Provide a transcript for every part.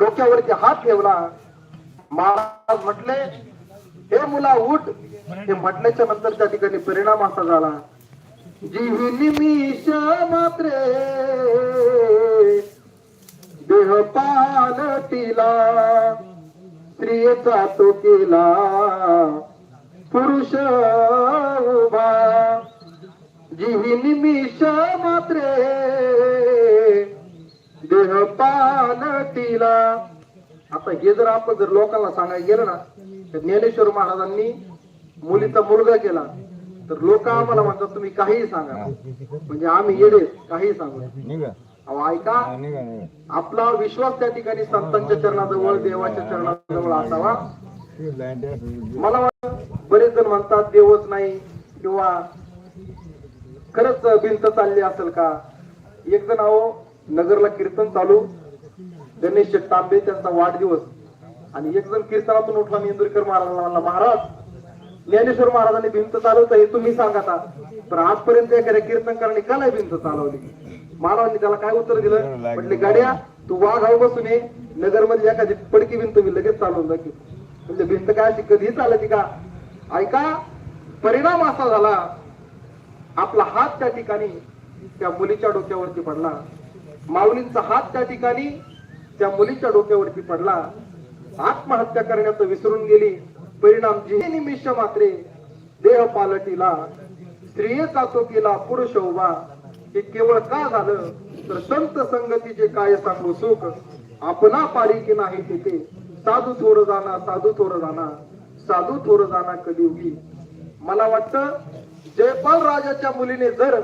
डोक्यावरती हात ठेवला. महाराज म्हटले हे मुला उठ. हे म्हटल्याच्या नंतर त्या ठिकाणी परिणाम असा झाला. जीव मी मात्रे देह पालटिला स्त्रियेचा तो केला पुरुष उभा. जीवी मी मात्रे देह पालटिला आता हे जर आपण जर लोकांना सांगायला गेलं ना तर ज्ञानेश्वर महाराजांनी मुलीचा मुलगा केला. तर लोक आम्हाला म्हणतात तुम्ही काहीही सांगा. म्हणजे आम्ही येडे काहीही सांगू अहो ऐका. आपला विश्वास त्या ठिकाणी संतांच्या चरणाजवळ देवाच्या चरणाजवळ असावा. मला बरेच जण म्हणतात देवच नाही किंवा खरंच भिंत चालली असेल का? एक जण अहो नगरला कीर्तन चालू. गणेश तांबे त्यांचा वाढदिवस. आणि एक जण कीर्तनातून उठला इंदुरकर महाराजांना म्हणला महाराज ज्ञानेश्वर महाराजांनी भिंत चालवता हे तुम्ही सांगा आता. पण आजपर्यंत एखाद्या कीर्तनकाराने का नाही भिंत चालवली? महाराजांनी त्याला काय उत्तर दिलं? म्हटले गाड्या तू वाघ हाऊ बसून ये. नगरमध्ये एखादी पडकी भिंत मी लगेच चालवून दाखव म्हणजे भिंत काय अशी कधी चालायची का? ऐका परिणाम असा झाला. आपला हात त्या ठिकाणी त्या मुलीच्या डोक्यावरती पडला. माऊलींचा हात त्या ठिकाणी त्या मुलीच्या डोक्यावरती पडला. आत्महत्या करण्याचं विसरून गेली. परिणाम जे निमिष मात्रे देह पालटीला. स्त्रियेचा तो केला पुरुष उभा. हे केवळ का झालं? तर संत संगतीचे काय सांगू सुख आपणा पारी की नाही तिथे? साधू थोर जाना साधू थोर जाना. साधू थोर जाना उगी मला वाटतं जयपाल राजाच्या मुलीने जर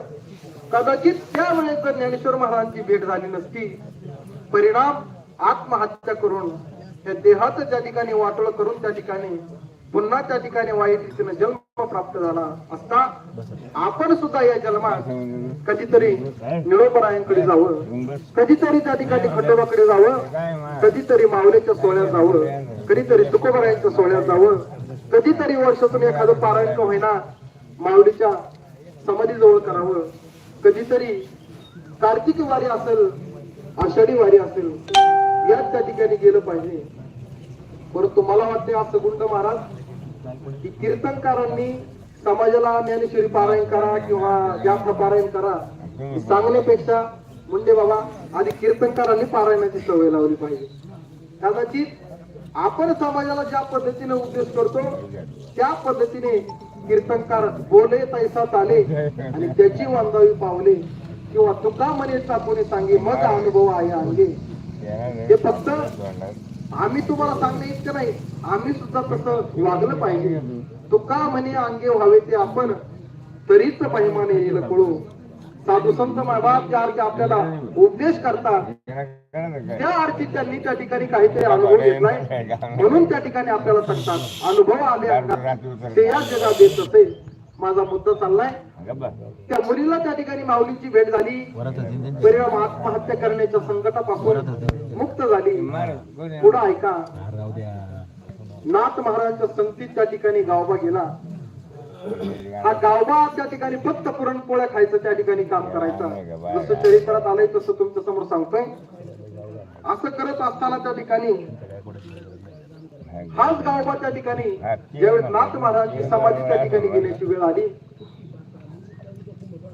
कदाचित त्यावेळेस जर ज्ञानेश्वर महाराजांची भेट झाली नसती परिणाम आत्महत्या करून त्या देहाचं त्या ठिकाणी वाटोळ करून त्या ठिकाणी पुन्हा त्या ठिकाणी वाईट रीतीने जन्म प्राप्त झाला असता आपण सुद्धा या जन्मात कधीतरी निळोपरायांकडे जावं कधीतरी त्या ठिकाणी खंडोबाकडे जावं कधीतरी माऊलीच्या सोहळ्यात जावं कधीतरी तुकोबरायांच्या सोहळ्यात जावं कधीतरी वर्षातून एखादं पारायण होईना माऊलीच्या समाधीजवळ करावं कधीतरी कार्तिक वारी असेल आषाढी वारी असेल याच त्या ठिकाणी गेलं पाहिजे. परंतु मला वाटते असं गुंड महाराज? की कीर्तनकारांनी समाजाला ज्ञानेश्वरी पारायण करा किंवा जास्त पारायण करा सांगण्यापेक्षा मुंडे बाबा आधी कीर्तनकारांनी पारायणाची सवय लावली पाहिजे. कदाचित आपण समाजाला ज्या पद्धतीने उद्देश करतो त्या पद्धतीने कीर्तनकार बोले तैसा चाले आणि त्याची वांदावी पावले. किंवा तुका म्हणे कोणी सांगे मग अनुभव आहे अंगे हे फक्त आम्ही तुम्हाला सांगणे इतकं नाही. आम्ही सुद्धा तसं वागलं पाहिजे. तुका म्हणे अंगे व्हावे ते आपण तरीच महिमाने येईल कळू साधू संत बाप ज्या अर्थी आपल्याला उपदेश करतात त्या अर्थी त्यांनी त्या ठिकाणी काहीतरी अनुभव घेतलाय. म्हणून त्या ठिकाणी आपल्याला सांगतात अनुभव आले ते या जगात देत असे. माझा मुद्दा चाललाय. त्या मुलीला त्या ठिकाणी माऊलीची भेट झाली. परिणाम आत्महत्या करण्याच्या संकटापासून मुक्त झाली. पुढे ऐका. नाथ महाराजांच्या संगतीत त्या ठिकाणी गावबा गेला. हा गावबा त्या ठिकाणी फक्त पुरणपोळ्या खायचं त्या ठिकाणी काम करायचं. जसं चरित्रात आलंय तसं तुमच्यासमोर सांगतोय. असं करत असताना त्या ठिकाणी हाच गावबा त्या ठिकाणी ज्यावेळेस नाथ महाराजांची समाधी त्या ठिकाणी घेण्याची वेळ आली.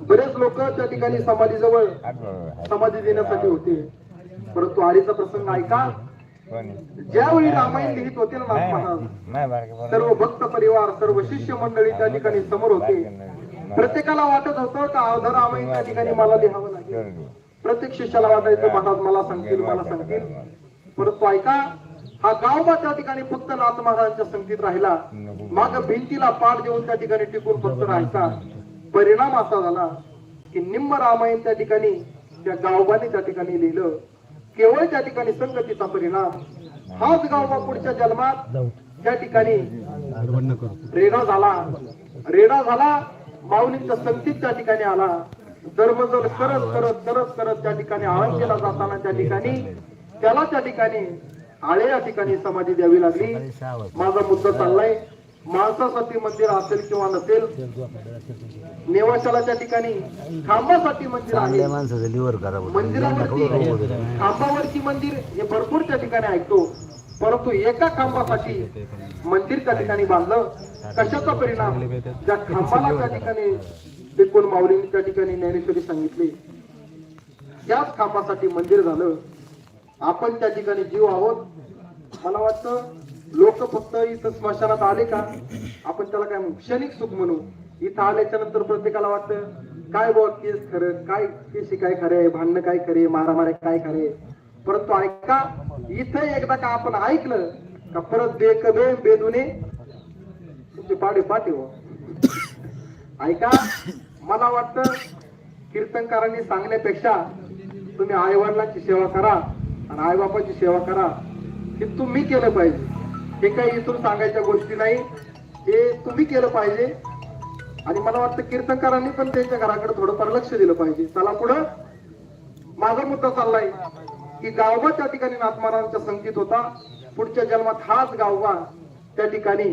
बरेच लोक त्या ठिकाणी समाधीजवळ समाधी देण्यासाठी होते. परंतु आरीचा प्रसंग ऐका. ज्यावेळी रामायण लिहित होते ना महाराज सर्व भक्त परिवार सर्व शिष्य मंडळी त्या ठिकाणी समोर होते. प्रत्येकाला वाटत होतं का अवधर रामायण त्या ठिकाणी मला लिहावं लागेल? प्रत्येक शिष्याला वाटायचं महाराज मला सांगतील मला सांगतील. परंतु ऐका हा गावबा त्या ठिकाणी फक्त नाथ महाराजांच्या संगतीत राहिला. माग भिंतीला पाठ देऊन त्या ठिकाणी टिकून फक्त राहायचा. परिणाम असा झाला की निम्म रामायण त्या ठिकाणी त्या गावबाने त्या ठिकाणी लिहिलं. केवळ त्या ठिकाणी संगतीचा परिणाम. हाच गावबा पुढच्या जन्मात त्या ठिकाणी रेडा झाला. रेडा झाला माऊलींच्या संगतीत त्या ठिकाणी आला. धर्मजल करत करत करत करत त्या ठिकाणी आळंदीला जाताना त्या ठिकाणी. त्याला त्या ठिकाणी आळे या ठिकाणी समाधी द्यावी लागली. माझा मुद्दा चाललाय. माणसासाठी मंदिर असेल किंवा नसेल नेवाशाला त्या ठिकाणी खांबासाठी मंदिर आहे. माणसाचं लिव्हर खराब होतं. मंदिरावरती खांबावरची मंदिर हे भरपूर त्या ठिकाणी ठिकाणी ऐकतो. परंतु एका खांबासाठी मंदिर त्या ठिकाणी बांधलं कशाचा परिणाम? ज्या खांबाला त्या ठिकाणी ते कोण माऊलींनी त्या ठिकाणी ज्ञानेश्वरी सांगितले. त्याच खांबासाठी मंदिर झालं. आपण त्या ठिकाणी जीव आहोत. मला वाटतं लोक फक्त इथं स्मशानात आले का? आपण त्याला काय म्हणू? क्षणिक सुख म्हणू. इथं आल्याच्यानंतर प्रत्येकाला वाटतं काय बुवा केस खरं? काय केशी काय खरे भांडणं काय खरे मारामारे काय खरे परंतु ऐका इथं एकदा का आपण ऐकलं का परत बेकबे बेदुने तुमचे पाडे पाठी हो ऐका मला वाटतं कीर्तनकारांनी सांगण्यापेक्षा तुम्ही आईवडिलांची सेवा करा आणि आईबापाची सेवा करा. हे तुम्ही केलं पाहिजे. हे काही इथून सांगायच्या गोष्टी नाही हे तुम्ही केलं पाहिजे. आणि मला वाटतं कीर्तनकारांनी पण त्यांच्या घराकडे थोडंफार लक्ष दिलं पाहिजे. चला पुढं. माझा मुद्दा चाललाय की गावबा त्या ठिकाणी नाथमारांच्या संगीत होता. पुढच्या जन्मात हाच गावबा त्या ठिकाणी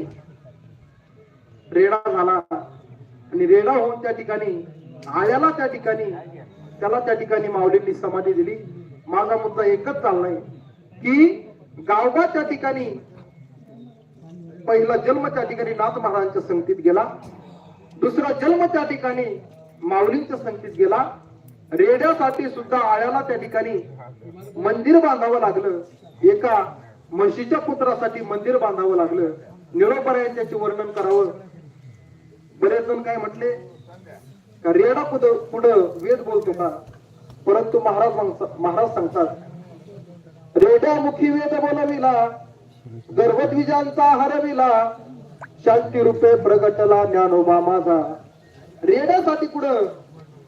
रेडा झाला. आणि रेडा होऊन त्या ठिकाणी आयाला त्या ठिकाणी त्याला त्या ठिकाणी माऊलींनी समाधी दिली. माझा मुद्दा एकच चाललाय की गावबा त्या ठिकाणी पहिला जन्म त्या ठिकाणी नाथ महाराजांच्या संगतीत गेला. दुसरा जन्म त्या ठिकाणी माऊलींच्या संगतीत गेला. रेड्यासाठी सुद्धा आळ्याला त्या ठिकाणी मंदिर बांधावं लागलं. एका म्हशीच्या पुत्रासाठी मंदिर बांधावं लागलं. निरोपरा त्याचे वर्णन करावं. बरेच जण काय म्हटले? का रेडा पुढं पुढं वेद बोलतो का परंतु महाराज महाराज सांगतात रेड्यामुखी वेद बोलविला. गर्भद्विजांचा हरविला शांती रूपे प्रगटला ज्ञानोबा माझा. रेड्यासाठी कुठं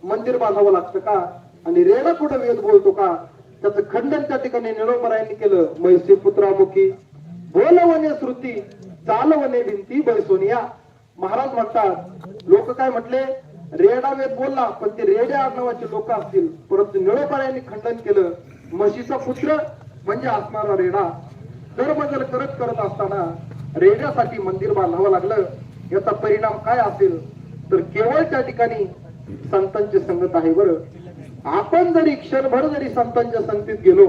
मंदिर बांधावं लागतं का? आणि रेडा कुठं वेद बोलतो का? त्याचं खंडन त्या ठिकाणी निरोपरायांनी केलं मैसी पुत्रामुखी. बोलवणे श्रुती चालवणे भिंती बैसोनिया. महाराज म्हणतात लोक काय म्हटले? रेडा वेद बोलला पण ते रेड्या नावाचे लोक असतील. परंतु निळोपाऱ्यांनी खंडन केलं. म्हशीचा पुत्र म्हणजे असणारा रेडा धर्मजल करत करत असताना रेड्यासाठी मंदिर बांधावं लागलं. याचा परिणाम काय असेल? तर केवळ त्या ठिकाणी संतांची संगत आहे बरं. आपण जरी क्षणभर जरी संतांच्या संगतीत गेलो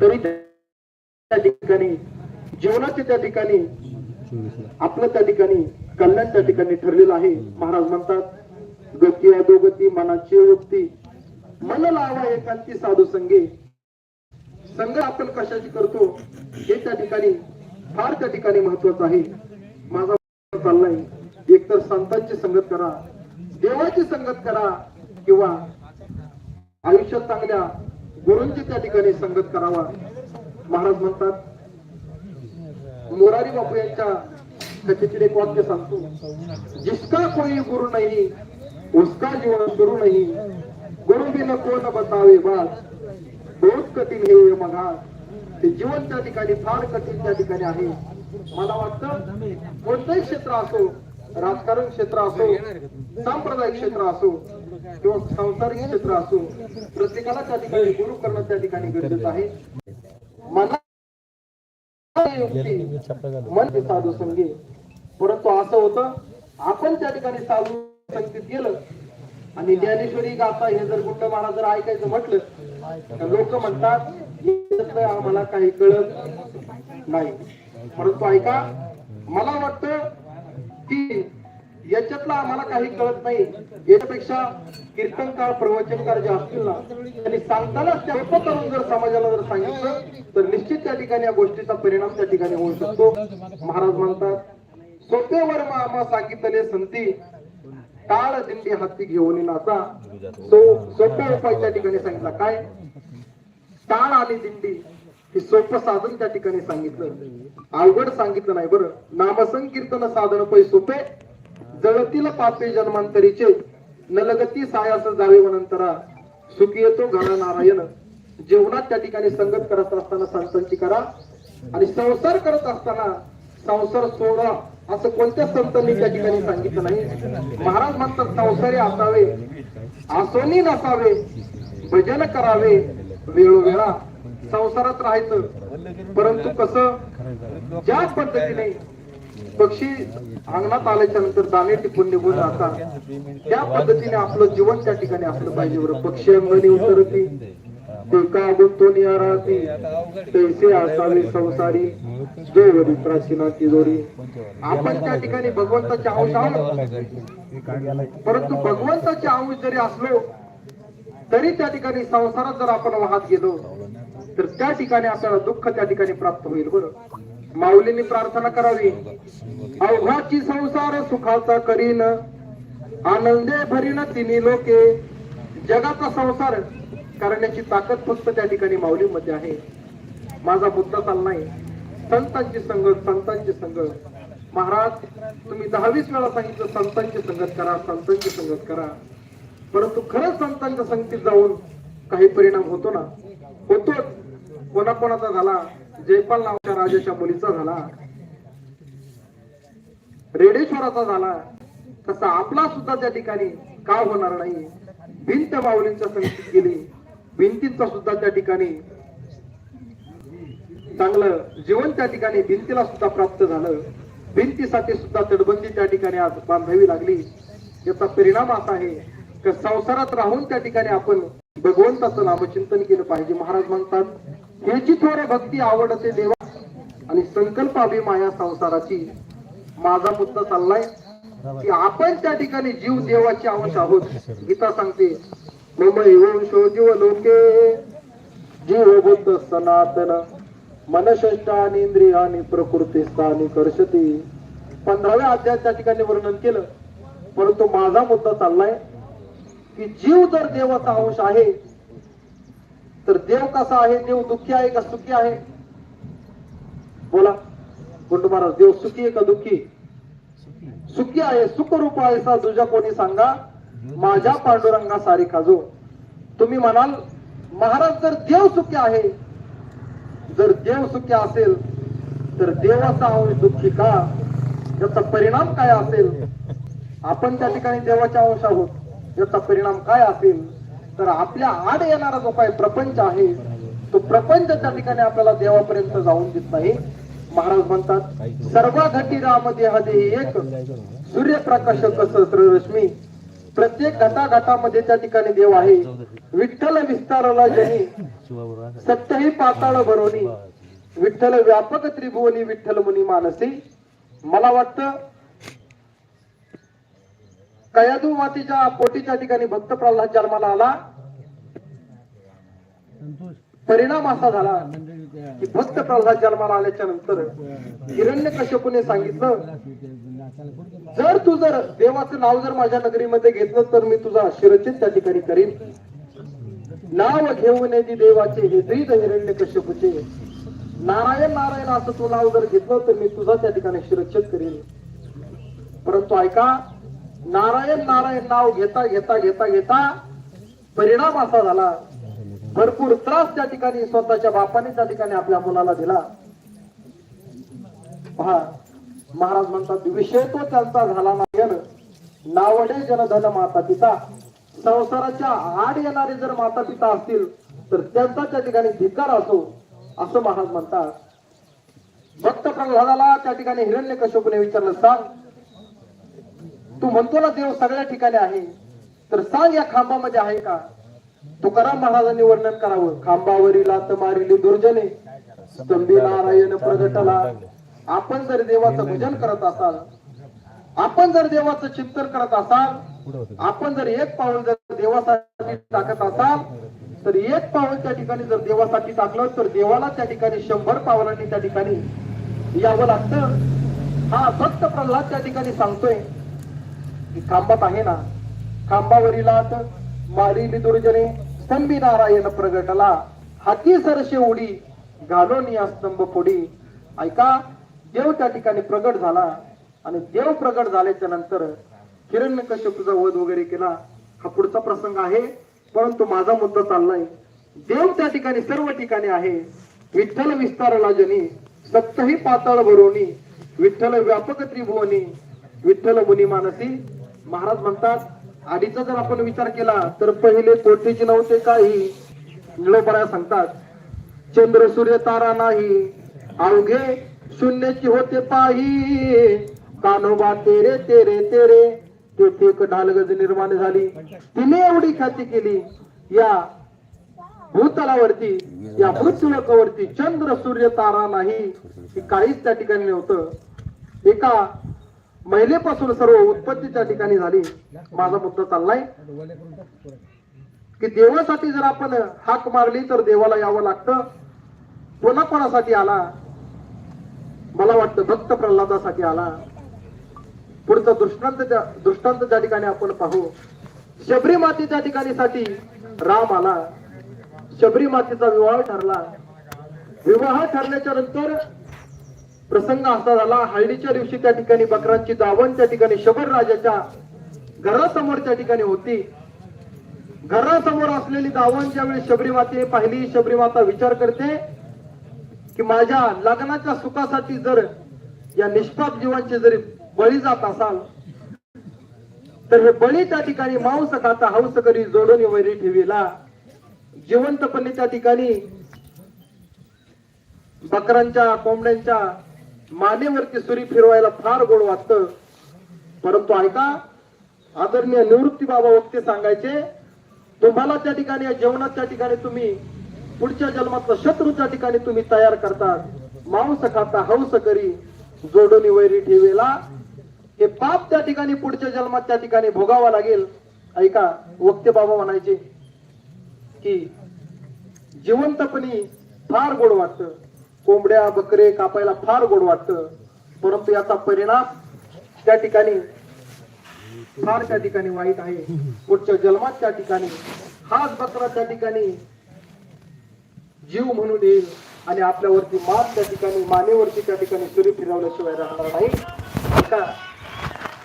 तरी त्या ठिकाणी जीवनाचे त्या ठिकाणी आपलं त्या ठिकाणी कल्याण त्या ठिकाणी ठरलेलं आहे. महाराज म्हणतात गती अधोगती मनाची वृत्ती मन लावा एकांती साधू संगे. संघ आपण कशाची करतो हे त्या ठिकाणी फार त्या ठिकाणी महत्वाचं आहे. माझा चाललाय एकतर संतांची संगत करा देवाची संगत करा किंवा आयुष्यात चांगल्या गुरुंची त्या ठिकाणी संगत करावा. महाराज म्हणतात मोरारी बापू यांच्या कथेतील एक वाक्य सांगतो जिसका कोई गुरु नाही उसका जीवन गुरु नाही गुरु बिन कोण बतावे बात बहुत कठीण हे ये मघा ते जीवन त्या ठिकाणी फार कठीण त्या ठिकाणी आहे. मला वाटतं कोणतंही क्षेत्र असो राजकारण क्षेत्र असो सांप्रदायिक क्षेत्र असो किंवा सांसारिक क्षेत्र असो प्रत्येकाला त्या ठिकाणी गुरु करणं त्या ठिकाणी गरजेचं आहे. मला युक्ती मन साधू संगी परंतु असं होतं आपण त्या ठिकाणी साधू संगीत गेलं आणि ज्ञानेश्वरी गाथा हे जर गुंड महाराज जर ऐकायचं म्हटलं लोक म्हणतात आम्हाला काही कळत नाही. परंतु ऐका मला वाटतं की याच्यातलं आम्हाला काही कळत नाही. याच्यापेक्षा कीर्तनकार प्रवचनकार जे असतील ना त्यांनी सांगताना सोपं करून जर समाजाला जर सांगितलं तर निश्चित त्या ठिकाणी या गोष्टीचा परिणाम त्या ठिकाणी होऊ शकतो. महाराज म्हणतात सोप्यावर आम्हा सांगितले संती टाळ दिंडी हाती घेऊन नाचा सो सोपा उपाय त्या ठिकाणी सांगितला. काय? टाळ आणि दिंडी. हे सोपं साधन त्या ठिकाणी सांगितलं. अवघड सांगितलं नाही बरं. नामसंकीर्तन साधन पै सोपे. जळतील पापे जन्मांतरीचे. नलगती सायास जावे वनंतरा. सुखी येतो घरा नारायण. जेवणात त्या ठिकाणी संगत करत असताना संतांची करा. आणि संसार करत असताना संसार सोडा. असं कोणत्या संतांनी त्या ठिकाणी सांगितलं नाही. महाराज म्हणतात संसारी असावे आसोनी नसावे भजन करावे वेळोवेळा संसारात राहायचं. परंतु कसं ज्या पद्धतीने पक्षी अंगणात आल्याच्यानंतर दाणे टिपून निघून जातात त्या पद्धतीने आपलं जीवन त्या ठिकाणी असलं पाहिजे. बरं पक्षी अंगणी उतरती एका का गुंतून तैसे असावे संसारी जोवरी प्राचीना तिजोरी आपण त्या ठिकाणी भगवंताचे अंश आहोत. परंतु भगवंताचे अंश जरी असलो तरी त्या ठिकाणी संसारात जर आपण वाहत गेलो तर त्या ठिकाणी आपल्याला दुःख त्या ठिकाणी प्राप्त होईल. बरं. माऊलींनी प्रार्थना करावी. अवघाची संसार सुखाचा करीन. आनंदे भरीन तिन्ही लोके. जगाचा संसार कारण याची ताकद फक्त त्या ठिकाणी माऊलीमध्ये आहे. माझा मुद्दा नाही संतांची संगत संतांची संगत. महाराज तुम्ही दहावीस वेळा सांगितलं संतांची संगत करा संतांची संगत करा. परंतु खरंच संतांच्या संगतीत जाऊन काही परिणाम होतो ना? होतो कोणाकोणाचा झाला? जयपाल नावाच्या राजाच्या मुलीचा झाला. रेडेश्वराचा झाला. तसा आपला सुद्धा त्या ठिकाणी का होणार नाही? भिंत माऊलींच्या संगतीत गेली. भिंतींचा सुद्धा त्या ठिकाणी चांगलं जीवन त्या ठिकाणी भिंतीला सुद्धा प्राप्त झालं. भिंतीसाठी सुद्धा तटबंदी त्या ठिकाणी आज बांधावी लागली. याचा परिणाम असा आहे की संसारात राहून त्या ठिकाणी आपण भगवंताचं नामचिंतन केलं पाहिजे. महाराज म्हणतात ह्याची थोर भक्ती आवडते देवा आणि संकल्प अभिमाया संसाराची माझा मुद्दा चाललाय की आपण त्या ठिकाणी जीव देवाची अंश आहोत. गीता सांगते मम वंशो जीव लोके जीव बुद्ध सनातन। मनशष्टानी इंद्रियानी प्रकृती स्थानी कर्षती। पंधराव्या अध्यायात त्या ठिकाणी वर्णन केलं. परंतु माझा मुद्दा चाललाय की जीव जर देवाचा अंश आहे तर देव कसा आहे? देव दुःखी आहे का सुखी आहे? बोला. गुंड महाराज देव सुखी आहे का दुःखी? सुखी आहे. सुखरूप आहे सा तुझ्या कोणी सांगा? माझ्या पांडुरंगा सारी खाजो तुम्ही म्हणाल महाराज जर देव सुखी आहे जर देव सुखी असेल तर देवाचा अंश दुःखी का? याचा परिणाम काय असेल? आपण त्या ठिकाणी देवाचे अंश आहोत याचा परिणाम काय असेल? तर आपल्या आड येणारा जो काही प्रपंच आहे तो प्रपंच त्या ठिकाणी आपल्याला देवापर्यंत जाऊन देत नाही महाराज म्हणतात सर्व घटी राम देह देही एक सूर्यप्रकाश सहस्र रश्मी. प्रत्येक घटाघटामध्ये त्या ठिकाणी देव आहे. विठ्ठल विस्तारला जनी सत्यही पाताळ भरवणी विठ्ठल व्यापक त्रिभुवनी विठ्ठल मुनी मानसी. मला वाटतं कयादू मातीच्या पोटीच्या ठिकाणी भक्त प्रल्हाद जन्माला आला. परिणाम असा झाला की भक्त प्रल्हाद जन्माला आल्याच्यानंतर हिरण्य कश्यपूने सांगितलं जर तू जर देवाचं नाव जर माझ्या नगरीमध्ये घेतलं तर मी तुझा शिरच्छेद त्या ठिकाणी करीन. नाव घेऊन येते देवाचे हे द्रीत हिरण्य कश्यपूचे. नारायण नारायण असं तू नाव जर घेतलं तर मी तुझा त्या ठिकाणी शिरच्छेद करीन. परंतु ऐका नारायण नारायण नाव घेता घेता घेता घेता परिणाम असा झाला. भरपूर त्रास त्या ठिकाणी स्वतःच्या बापाने त्या ठिकाणी आपल्या मुलाला दिला. पहा महाराज म्हणतात विषय तो त्यांचा झाला नाही. नावडे जनधन माता पिता संसाराच्या आड येणारे जर माता पिता असतील तर त्यांचा त्या ठिकाणी धिक्कार असो असं महाराज म्हणतात. भक्त प्रल्हादाला त्या ठिकाणी हिरण्य कश्यपूने विचारलं सांग तू म्हणतो ना देव सगळ्या ठिकाणी आहे तर सांग या खांबामध्ये आहे का? तुकाराम महाराजांनी वर्णन करावं खांबावरील आत मारिली दुर्जने स्तंभी नारायण प्रगटला आपण जर देवाचं भजन करत असाल आपण जर देवाचं चिंतन करत असाल आपण जर एक पाऊल जर देवासाठी टाकत असाल तर एक पाऊल त्या ठिकाणी जर देवासाठी टाकलं तर देवाला त्या ठिकाणी शंभर पावलांनी त्या ठिकाणी यावं लागतं. हा भक्त प्रल्हाद त्या ठिकाणी सांगतोय की खांबात आहे ना खांबावरील आत दुर्जने स्तंभी नारायण प्रगटला. हाती सरशे उडी घालून या स्तंभ फोडी ऐका देव त्या ठिकाणी प्रगट झाला आणि देव प्रगट झाल्याच्यानंतर हिरण्य कश्यपूचा वध वगैरे केला. हा पुढचा प्रसंग आहे. परंतु माझा मुद्दा चाललाय. देव त्या ठिकाणी सर्व ठिकाणी आहे. विठ्ठल विस्तारला जनी सत्तही पाताळ भरोनी विठ्ठल व्यापक त्रिभुवनी विठ्ठल मुनी मानसी. महाराज म्हणतात आधीचा जर आपण विचार केला तर पहिले कोटीचे नव्हते काही. निळोपराया सांगतात चंद्र सूर्य तारा नाही अवघे शून्याची होते पाही कानोबा तेरे तेरे तेरे. तेथे एक ढालगज निर्माण झाली. तिने एवढी ख्याती केली. या भूतलावरती या पृथ्वीलोकावरती चंद्र सूर्य तारा नाही काहीच त्या ठिकाणी नव्हतं. एका महिलेपासून सर्व उत्पत्ती त्या ठिकाणी झाली. माझा मुद्दा चाललाय. की देवासाठी जर आपण हाक मारली तर देवाला यावं लागतं. कोणा कोणासाठी आला? मला वाटतं भक्त प्रल्हादासाठी आला. पुढचा दृष्टांत त्या- दृष्टांत त्या ठिकाणी आपण पाहू शबरी मातेच्या ठिकाणी साठी राम आला. शबरी मातेचा विवाह ठरला. विवाह ठरल्याच्या नंतर प्रसंग असा झाला हळदीच्या दिवशी त्या ठिकाणी बकरांची दावण त्या ठिकाणी शबर राजाच्या घरासमोर त्या ठिकाणी होती. घरासमोर असलेली दावण ज्यावेळी शबरी मातेने पाहिली शबरी माता विचार करते की माझ्या लग्नाच्या सुखासाठी जर या निष्पाप जीवांचे जरी बळी जात असाल तर हे बळी त्या ठिकाणी मांस खाता हौस करी जोडून वैरी ठेवीला. जिवंतपणे त्या ठिकाणी बकरांच्या कोंबड्यांच्या मानेवरती सुरी फिरवायला फार गोड वाटत. परंतु ऐका आदरणीय निवृत्ती बाबा वक्ते सांगायचे तुम्हाला त्या ठिकाणी या जेवणात त्या ठिकाणी तुम्ही पुढच्या जन्मातलं शत्रूच्या ठिकाणी तुम्ही तयार करतात. मांस खाता हौस करी जोडणी वैरी ठेवेला. हे पाप त्या ठिकाणी पुढच्या जन्मात त्या ठिकाणी भोगावा लागेल. ऐका वक्ते बाबा म्हणायचे की जिवंतपणी फार गोड वाटतं. कोंबड्या बकरे कापायला फार गोड वाटतं. परंतु याचा परिणाम त्या ठिकाणी फार त्या ठिकाणी वाईट आहे. पुढच्या जन्मात त्या ठिकाणी हाच बकरा त्या ठिकाणी जीव म्हणून येईल आणि आपल्यावरती मात त्या ठिकाणी मानेवरती त्या ठिकाणी सुरी फिरवल्याशिवाय राहणार नाही. ऐका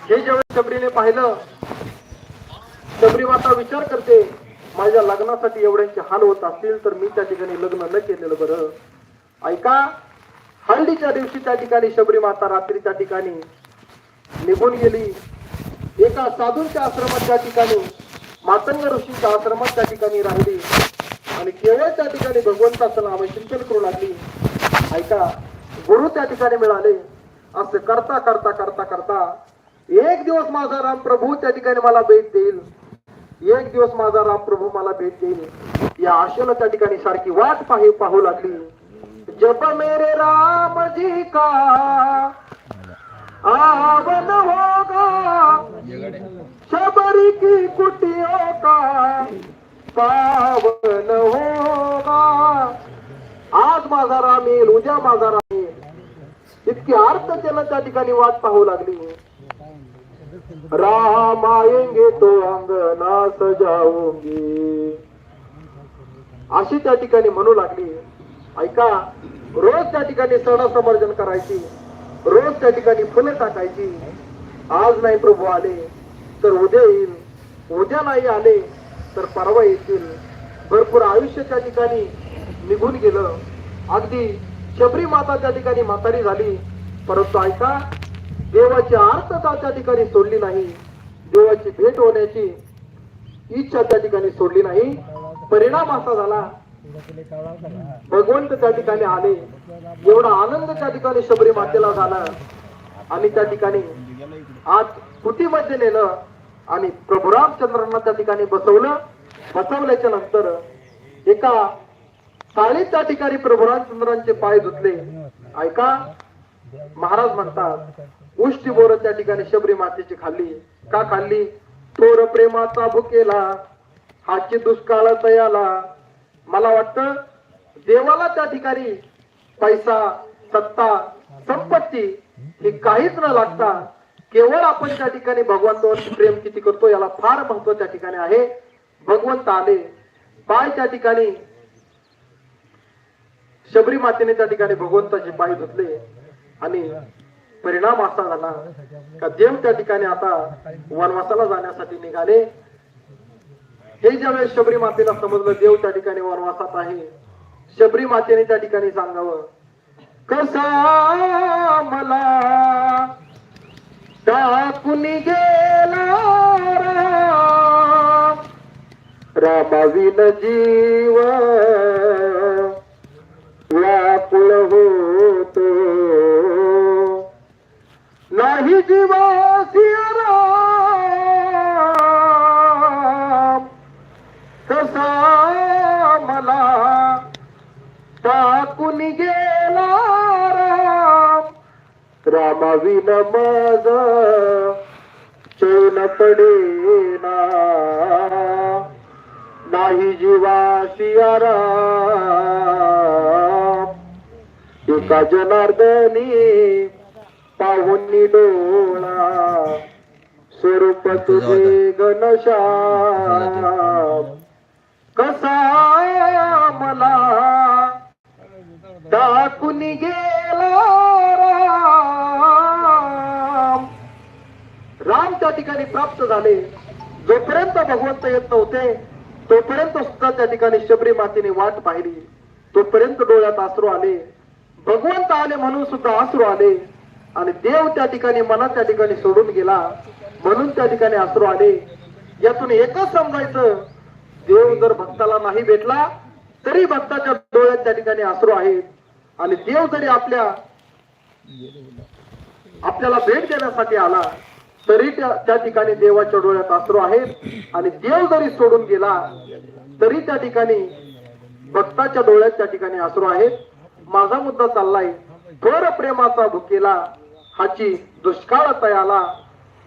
हे जेव्हा शबरीने पाहिलं शबरी माता विचार करते माझ्या लग्नासाठी एवढ्यांचे हाल होत असतील तर मी त्या ठिकाणी लग्न न केलेलं बरं. ऐका हळदीच्या दिवशी त्या ठिकाणी शबरी माता रात्री त्या ठिकाणी निघून गेली. एका साधूंच्या आश्रमात त्या ठिकाणी मातंग ऋषींच्या आश्रमात त्या ठिकाणी राहिली. आणि केवळ त्या ठिकाणी भगवंताचं नाव चिंतन करू लागली. ऐका गुरु त्या ठिकाणी मिळाले. असं करता करता करता करता एक दिवस माझा राम प्रभू त्या ठिकाणी मला भेट देईल. एक दिवस माझा राम प्रभू मला भेट देईल. या आशेनं त्या ठिकाणी सारखी वाट पाहू पाहू लागली. जप मेरे राम जी का? आवन होगा? शबरी की कुटियों का? पावन होगा. आज माझा राम येईल उद्या माझा राम येईल इतकी अर्थ त्यानं त्या ठिकाणी वाट पाहू लागली. राम आएंगे तो अंगना सजाऊंगी अशी त्या ठिकाणी म्हणू लागली. ऐका रोज त्या ठिकाणी सण समर्जन करायची. रोज त्या ठिकाणी फुलं टाकायची. आज नाही प्रभू आले तर उद्या येईल. उद्या नाही आले तर परवा येतील भरपूर आयुष्य त्या ठिकाणी निघून गेलं. अगदी शबरी माता त्या ठिकाणी म्हातारी झाली. परंतु ऐका देवाची आर्थता त्या ठिकाणी सोडली नाही. देवाची भेट होण्याची इच्छा त्या ठिकाणी सोडली नाही. परिणाम असा झाला. भगवंत त्या ठिकाणी आले. एवढा आनंद त्या ठिकाणी शबरी मातेला झाला. आणि त्या ठिकाणी आज कुटीमध्ये नेलं. आणि प्रभू रामचंद्रांना त्या ठिकाणी बसवलं. बसवल्याच्या नंतर एका साळीत त्या ठिकाणी प्रभू रामचंद्रांचे पाय धुतले. ऐका महाराज म्हणतात उष्टी बोर त्या ठिकाणी शबरी मातेची खाल्ली. का खाल्ली? थोर प्रेमाचा भुकेला हाची दुष्काळ तयाला. मला वाटतं देवाला त्या ठिकाणी पैसा सत्ता संपत्ती ही काहीच न लागता केवळ आपण त्या ठिकाणी भगवंतावरती प्रेम किती करतो याला फार महत्त्व त्या ठिकाणी आहे. भगवंत आले पाय त्या ठिकाणी शबरी मातेने त्या ठिकाणी भगवंताचे पाय धुतले आणि परिणाम असा झाला का देव त्या ठिकाणी आता वनवासाला जाण्यासाठी निघाले. हे ज्यावेळेस शबरी मातेला समजलं देव त्या ठिकाणी वनवासात आहे शबरी मातेने त्या ठिकाणी सांगावं कसा मला टाकुनी गेला रामाविन जीव. व्याकुळ होतो. नाही जीवासी राम. कसा मला टाकुनी गेला राम रामाविन माझ चैन पडेना. नाही जीवाशी आराम एका जनार्दनी पाहुनी डोळा स्वरूप तुझे घनश्याम. राम प्राप्त झाले. जोपर्यंत भगवंत येत नव्हते तोपर्यंत सुद्धा त्या ठिकाणी शबरी मातेने वाट पाहिली. तोपर्यंत डोळ्यात आसरू आले. भगवंत आले म्हणून सुद्धा आसरू आले. आणि देव त्या ठिकाणी मला त्या ठिकाणी सोडून गेला. म्हणून त्या ठिकाणी आसरू आले. यातून एकच समजायचं देव जर भक्ताला नाही भेटला तरी भक्ताच्या डोळ्यात त्या ठिकाणी आसरू आहेत. आणि देव जरी आपल्या आपल्याला भेट देण्यासाठी आला तरी त्या त्या ठिकाणी देवाच्या डोळ्यात आसरू आहेत. आणि देव जरी सोडून गेला तरी त्या ठिकाणी भक्ताच्या डोळ्यात त्या ठिकाणी आसरू आहेत. माझा मुद्दा चाललाय थोर प्रेमाचा भुकेला हाची दुष्काळ तयाला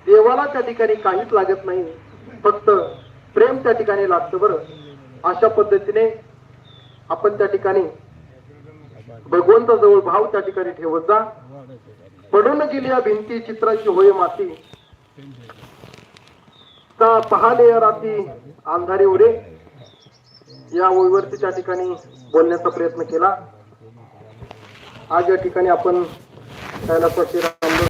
देवाला त्या ठिकाणी काहीच लागत नाही. फक्त प्रेम त्या ठिकाणी लागतं बरं. अशा पद्धतीने आपण त्या ठिकाणी भगवंताजवळ भाव त्या ठिकाणी ठेवत जा. पडून गेली या भिंती चित्राची होय माती पहाले या रात्री अंधारी उडे. या ओळीवरती त्या ठिकाणी बोलण्याचा प्रयत्न केला. आज या ठिकाणी आपण कैलासवासी